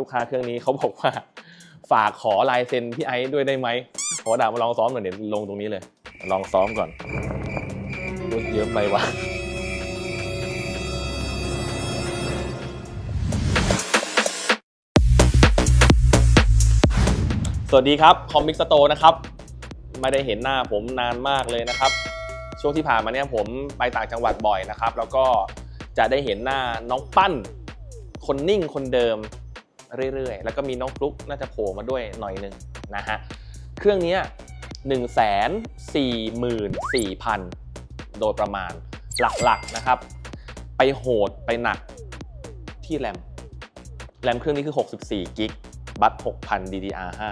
ลูกค้าเครื่องนี้เขาบอกว่าฝากขอลายเซ็นพี่ไอซ์ด้วยได้ไหมขอดาบมาลองซ้อมหน่อยเดี๋ยวลงตรงนี้เลย ลองซ้อมก่อนอุ๊ยเยอะไปวะสวัสดีครับคอมิกสโตนะครับ ไม่ได้เห็นหน้าผมนานมากเลยนะครับ ช่วงที่ผ่านมาเนี่ยผมไปต่างจังหวัดบ่อยนะครับ แล้วก็จะได้เห็นหน้าน้องปั้น คนนิ่งคนเดิม เรื่อยๆ แล้วก็มีน้องฟลุกน่าจะโผล่มาด้วยหน่อยหนึ่งนะฮะ เครื่องนี้1 4 4 4 0 0 0 โดยประมาณหลักๆนะครับ ไปโหดไปหนักที่แรม แรมเครื่องนี้คือ 64กิกบัต6,000 DDR5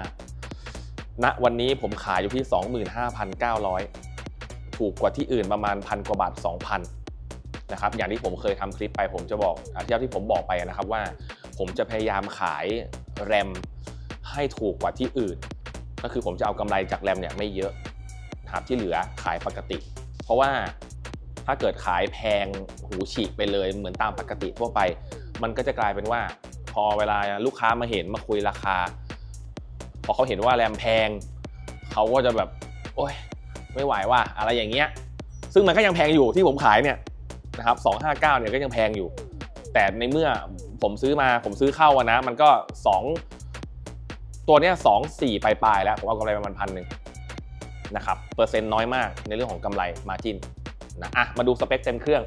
ณวันนี้ผมขายอยู่ที่ 25,900 ถูกกว่าที่อื่นประมาณพันกว่าบาท 2,000 นะครับอย่างที่ผมเคยทำคลิปไปผมจะบอกอะที่ที่ผมบอกไปนะครับว่า ผมจะพยายามขายแรมให้ถูกกว่าที่อื่น ก็คือผมจะเอากำไรจากแรมเนี่ยไม่เยอะครับที่เหลือขายปกติ เพราะว่าถ้าเกิดขายแพงหูฉีกไปเลยเหมือนตามปกติทั่วไป มันก็จะกลายเป็นว่า พอเวลาลูกค้ามาเห็นมาคุยราคา พอเขาเห็นว่าแรมแพง เขาก็จะแบบ โอ๊ยไม่ไหวว่าอะไรอย่างเงี้ย ซึ่งมันก็ยังแพงอยู่ที่ผมขายเนี่ย นะครับ259เนี่ยก็ยังแพงอยู่ แต่ในเมื่อผมซื้อมาผมซื้อเข้าอะนะ มันก็ 2 ตัวเนี้ยสองสี่ปลายๆแล้ว ผมเอากำไรประมาณพันหนึ่งนะครับเปอร์เซ็นต์น้อยมากในเรื่องของกำไรมาจินนะอะมาดูสเปคเต็มเครื่อง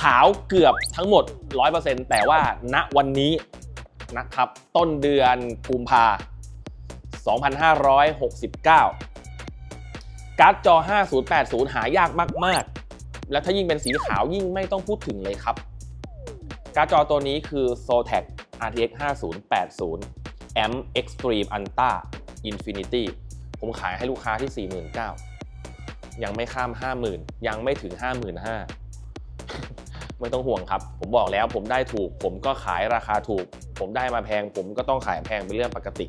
ขาวเกือบทั้งหมด 100%แต่ว่าณวันนี้นะครับต้นเดือนกุมภา2569 การ์ดจอ 5080 หายากมาก แล้วถ้ายิ่งเป็นสีขาวยิ่งไม่ต้องพูดถึงเลยครับ การ์ดจอตัวนี้คือ Zotac RTX 5080 M Extreme Ultra Infinity ผมขายให้ลูกค้าที่ 49,000 ยังไม่ข้าม 50,000 ยังไม่ถึง 55,000 ไม่ต้องห่วงครับ ผมบอกแล้วผมได้ถูก ผมก็ขายราคาถูก ผมได้มาแพง ผมก็ต้องขายแพงเป็นเรื่องปกติ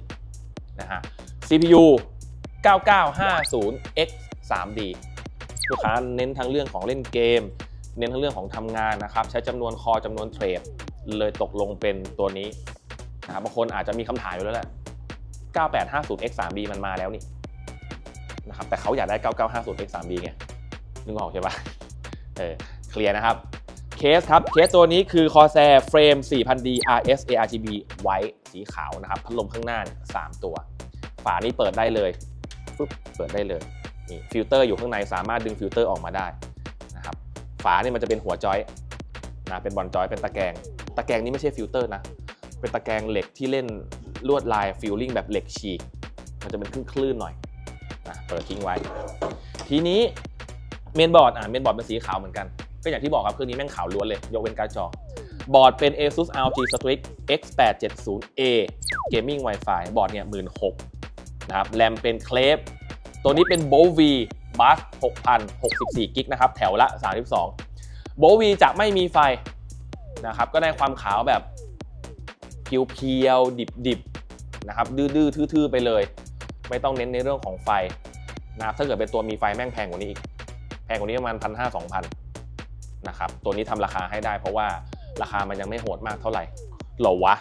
นะฮะ CPU 9950X 3D ลูกค้าเน้นทั้งเรื่องของเล่นเกม เน้นทั้งเรื่องของทำงานนะครับ ใช้จำนวนคอจำนวนเทรด เลยตกลงเป็นตัวนี้นะครับบางคนอาจจะมีคำถามอยู่แล้วแหละ 9850X 3D มันมาแล้วนี่นะครับแต่เขาอยากได้ 9950X 3D ไงนึกออกใช่ปะเออเคลียร์นะครับเคสครับ เคสตัวนี้คือ Corsair Frame 4000D RS ARGB White สีขาวนะครับ พัดลมข้างหน้า 3 ตัว ฝานี้เปิดได้เลยฟึบเปิดได้เลย นี่ฟิลเตอร์อยู่ข้างในสามารถดึงฟิลเตอร์ออกมาได้นะครับฝาเนี่ยมันจะเป็นหัวจอยนะเป็นบอลจอยเป็นตะแกรงตะแกรงนี้ไม่ใช่ฟิลเตอร์นะเป็นตะแกรงเหล็กที่เล่นลวดลายฟิลลิ่งแบบเหล็กฉีกมันจะเป็นคลื่นๆหน่อยนะเปิดทิ้งไว้ ทีนี้เมนบอร์ดอะเมนบอร์ดเป็นสีขาวเหมือนกัน ก็อย่างที่บอกครับเครื่องนี้แม่งขาวล้วนเลย ยกเว้นการ์ดจอบอร์ดเป็น ASUS ROG Strix X870A Gaming Wi-Fi บอร์ดเนี่ย16,000นะครับแรมเป็นเคลฟ ตัวนี้เป็น b o v Bus 6064กิกนะครับ แถวละ 32 b o v จะไม่มีไฟนะครับ ก็ได้ความขาวแบบเพียวๆ ดิบๆ นะครับ ดื้อๆ ทื่อๆ ไปเลย ไม่ต้องเน้นในเรื่องของไฟนะครับ ถ้าเกิดเป็นตัวมีไฟแม่งแพงกว่านี้อีก แพงกว่านี้ประมาณพันห้าสองพันนะครับ ตัวนี้ทำราคาให้ได้เพราะว่าราคามันยังไม่โหดมากเท่าไหร่หรอวะ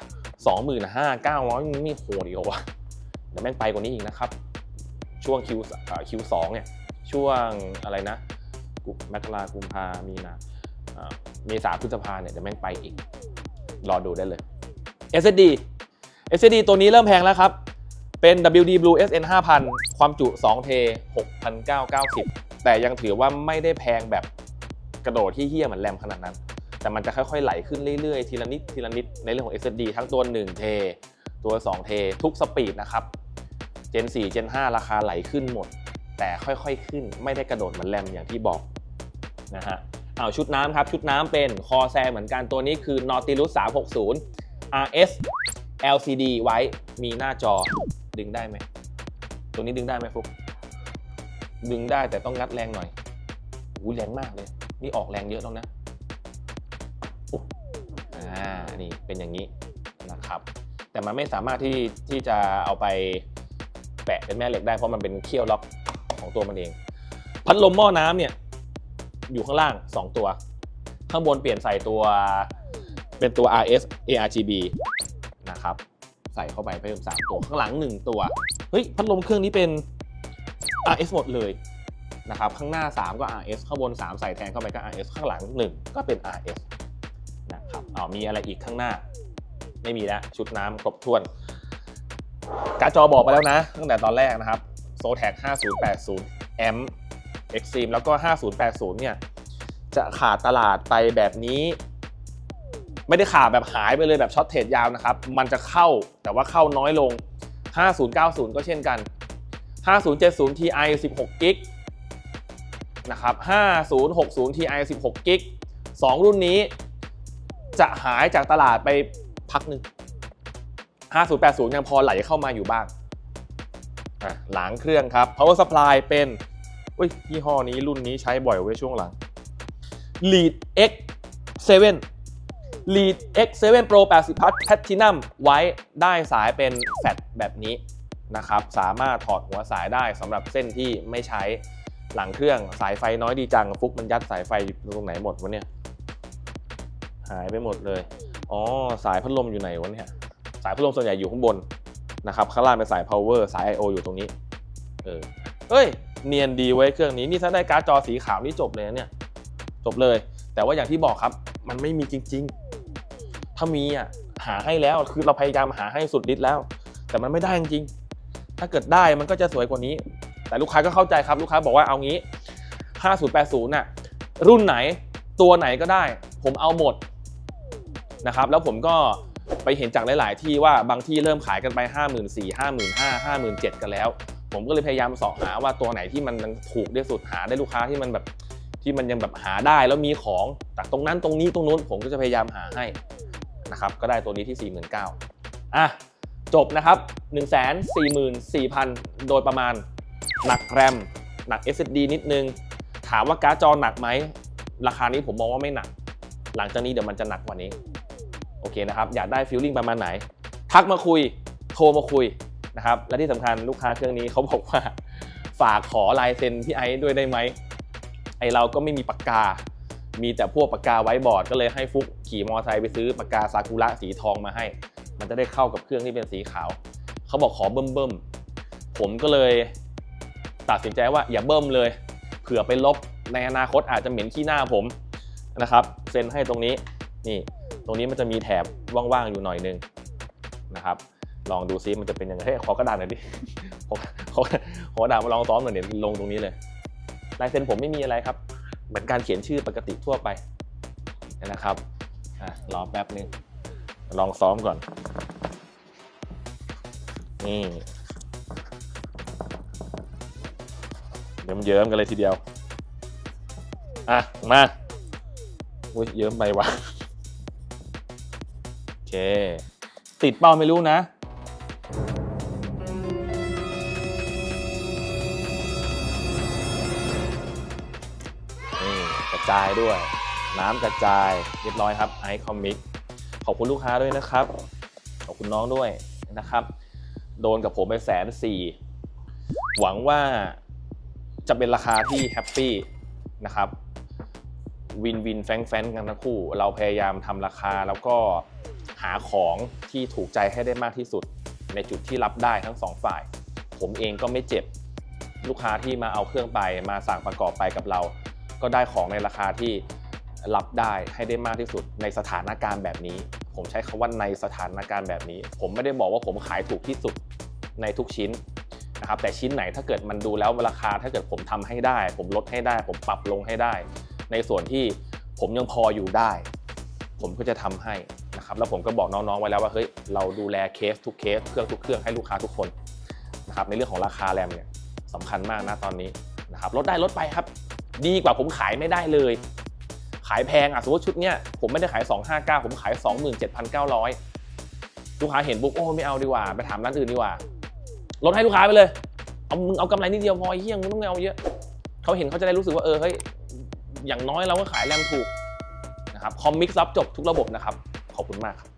สองหมื่นห้าเก้าร้อยมีโหดอีกเหรอวะเดี๋ยวแม่งไปกว่านี้อีกนะครับ ช่วง Q เอ่อ Q2 เนี่ยช่วงอะไรนะกุมกรากุมภามีนาเอ่อเมษาพฤษภาเนี่ยเดี๋ยวแม่งไปอีก รอดูได้เลย SSD SSD ตัวนี้เริ่มแพงแล้วครับ เป็น WD Blue SN 5000 ความจุ 2 เท 6,990 แต่ยังถือว่าไม่ได้แพงแบบกระโดดที่เฮี้ยเหมือนแรมขนาดนั้น แต่มันจะค่อยๆไหลขึ้นเรื่อยๆ ทีละนิดทีละนิดในเรื่องของ SSD ทั้งตัว 1 เท ตัว 2 เท ทุกสปีดนะครับ Gen 4 Gen 5 ราคาไหลขึ้นหมด แต่ค่อยๆขึ้นไม่ได้กระโดดเหมือนแรมอย่างที่บอกนะฮะเอาชุดน้ำครับ ชุดน้ำเป็น Corsair เหมือนกันตัวนี้คือ Nautilus 360 RS LCD ไว้มีหน้าจอดึงได้ไหม ตัวนี้ดึงได้ไหมฟุกดึงได้แต่ต้องงัดแรงหน่อยอู้แรงมากเลย นี่ออกแรงเยอะแล้วนะอ่านี่เป็นอย่างนี้นะครับ แต่มันไม่สามารถที่ที่จะเอาไป แปะเป็นแม่เหล็กได้เพราะมันเป็นเขี้ยวล็อกของตัวมันเอง พัดลมหม้อน้ำเนี่ยอยู่ข้างล่าง 2 ตัว ข้างบนเปลี่ยนใส่ตัวเป็นตัว RS ARGB นะครับ ใส่เข้าไปเพิ่ม 3 ตัวข้างหลัง 1 ตัว เฮ้ย พัดลมเครื่องนี้เป็น RS หมดเลยนะครับข้างหน้า 3 ก็ RS ข้างบน 3 ใส่แทนเข้าไปก็ RS ข้างหลัง 1 ก็เป็น RS นะครับอ๋อมีอะไรอีกข้างหน้า ไม่มีแล้วชุดน้ำครบถ้วน การ์ดจอบอกไปแล้วนะ ตั้งแต่ตอนแรกนะครับโซแท็ก5080แอม Extreme แล้วก็ 5080 เนี่ย จะขาดตลาดไปแบบนี้ ไม่ได้ขาดแบบหายไปเลยแบบช็อตเทรดยาวนะครับ มันจะเข้าแต่ว่าเข้าน้อยลง 5090 ก็เช่นกัน 5070 Ti 16 g b นะครับ 5060 Ti 16 g b 2รุ่นนี้จะหายจากตลาดไปพักหนึ่ง 5080 ยังพอไหลเข้ามาอยู่บ้างหลังเครื่องครับ power supply เป็นอุ้ยยี่ห้อนี้รุ่นนี้ใช้บ่อยไว้ช่วงหลัง Lead X7 Lead X7 Pro 80พัท Platinum ไว้ได้สายเป็นแฟลตแบบนี้นะครับ สามารถถอดหัวสายได้สำหรับเส้นที่ไม่ใช้หลังเครื่องสายไฟน้อยดีจัง ฟุกมันยัดสายไฟตรงไหนหมดวะเนี่ย หายไปหมดเลย อ๋อ สายพัดลมอยู่ไหนวะเนี่ย สายพัดลมส่วนใหญ่อยู่ข้างบนนะครับข้างล่างเป็นสาย power สาย I/O อยู่ตรงนี้เออเฮ้ยเนียนดีไว้เครื่องนี้นี่ถ้าได้การ์ดจอสีขาวนี่จบเลยนะเนี่ยจบเลย แต่ว่าอย่างที่บอกครับ มันไม่มีจริง ๆ ถ้ามีอะหาให้แล้วคือเราพยายามหาให้สุดฤทธิ์แล้ว แต่มันไม่ได้จริงๆถ้าเกิดได้มันก็จะสวยกว่านี้ แต่ลูกค้าก็เข้าใจครับลูกค้าบอกว่าเอางี้ 5080น่ะรุ่นไหนตัวไหนก็ได้ ผมเอาหมดนะครับ แล้วผมก็ ไปเห็นจากหลาย ๆ ที่ว่าบางที่เริ่มขายกันไป 5 4 0 0 0 5 5 0 0 0 5 5 7 0 0กันแล้ว ผมก็เลยพยายามสาะหาว่าตัวไหนที่มันถูกที่สุดหาได้ลูกค้าที่มันแบบที่มันยังแบบหาได้แล้วมีของจากตรงนั้นตรงนี้ตรงนู้นผมก็จะพยายามหาให้นะครับก็ได้ตัวนี้ที่ 49,000อะจบนะครับ 144,000 โดยประมาณ หนักแรม หนัก SSD นิดนึง ถามว่าการ์ดจอหนักไหม ราคานี้ผมมองว่าไม่หนัก หลังจากนี้เดี๋ยวมันจะหนักกว่านี้ โอเคนะครับ อยากได้ฟีลลิ่งประมาณไหน ทักมาคุย โทรมาคุยนะครับ และที่สำคัญลูกค้าเครื่องนี้เขาบอกว่าฝากขอลายเซ็นพี่ไอซ์ด้วยได้ไหมไอเราก็ไม่มีปากกา มีแต่พวกปากกาไว้บอร์ดก็เลยให้ฟุกขี่มอเตอร์ไซค์ไปซื้อปากกาซากุระสีทองมาให้ มันจะได้เข้ากับเครื่องที่เป็นสีขาว เขาบอกขอเบิ่มเบิ่มๆผมก็เลยตัดสินใจว่าอย่าเบิ่มเลย เผื่อไปลบในอนาคตอาจจะเหม็นขี้หน้าผมนะครับ เซ็นให้ตรงนี้นี่ ตรงนี้มันจะมีแถบว่างๆอยู่หน่อยนึงนะครับ ลองดูซิมันจะเป็นยังไงเฮ้ยขอกระดาษหน่อยดิขอขอขอกระดาษมาลองซ้อมหน่อยเนี่ยลงตรงนี้เลยลายเซ็นผมไม่มีอะไรครับ เหมือนการเขียนชื่อปกติทั่วไปนะครับอะรอแป๊บนึงลองซ้อมก่อนนี่เยิ้มๆกันเลยทีเดียว อะ มา อุ้ยเยิ้มไปวะ เค ติดเป้าไม่รู้นะ นี่กระจายด้วย น้ำกระจายเรียบร้อยครับไอคอมิกขอบคุณลูกค้าด้วยนะครับ ขอบคุณน้องด้วยนะครับ โดนกับผมไปแสนสี่หวังว่าจะเป็นราคาที่แฮปปี้นะครับวินวินแฟงแฟงกันทั้งคู่ เราพยายามทำราคาแล้วก็ หาของที่ถูกใจให้ได้มากที่สุด ในจุดที่รับได้ทั้งสองฝ่าย ผมเองก็ไม่เจ็บ ลูกค้าที่มาเอาเครื่องไปมาสั่งประกอบไปกับเรา ก็ได้ของในราคาที่รับได้ให้ได้มากที่สุด ในสถานการณ์แบบนี้ ผมใช้คำว่าในสถานการณ์แบบนี้ ผมไม่ได้บอกว่าผมขายถูกที่สุดในทุกชิ้นนะครับแต่ชิ้นไหนถ้าเกิดมันดูแล้วราคาถ้าเกิดผมทำให้ได้ ผมลดให้ได้ ผมปรับลงให้ได้ ในส่วนที่ผมยังพออยู่ได้ ผมก็จะทำให้นะครับแล้วผมก็บอกน้องๆไว้แล้วว่าเฮ้ยเราดูแลเคสทุกเคสเครื่องทุกเครื่องให้ลูกค้าทุกคนนะครับในเรื่องของราคาแรมเนี่ยสำคัญมากนะตอนนี้นะครับลดได้ลดไปครับ ดีกว่าผมขายไม่ได้เลย ขายแพงอะสมมติชุดเนี้ยผมไม่ได้ขาย 259 ผมขาย 27,900 ลูกค้าเห็นปุ๊บโอ้ไม่เอาดีกว่า ไปถามร้านอื่นดีกว่าลดให้ลูกค้าไปเลยเอามึงเอากำไรนิดเดียวพอเฮียงมึงต้องไม่เอาเยอะเขาเห็นเขาจะได้รู้สึกว่าเออเฮ้ยอย่างน้อยเราก็ขายแรมถูก นะครับคอมมิกซับจบทุกระบบนะครับ ขอบคุณมากครับ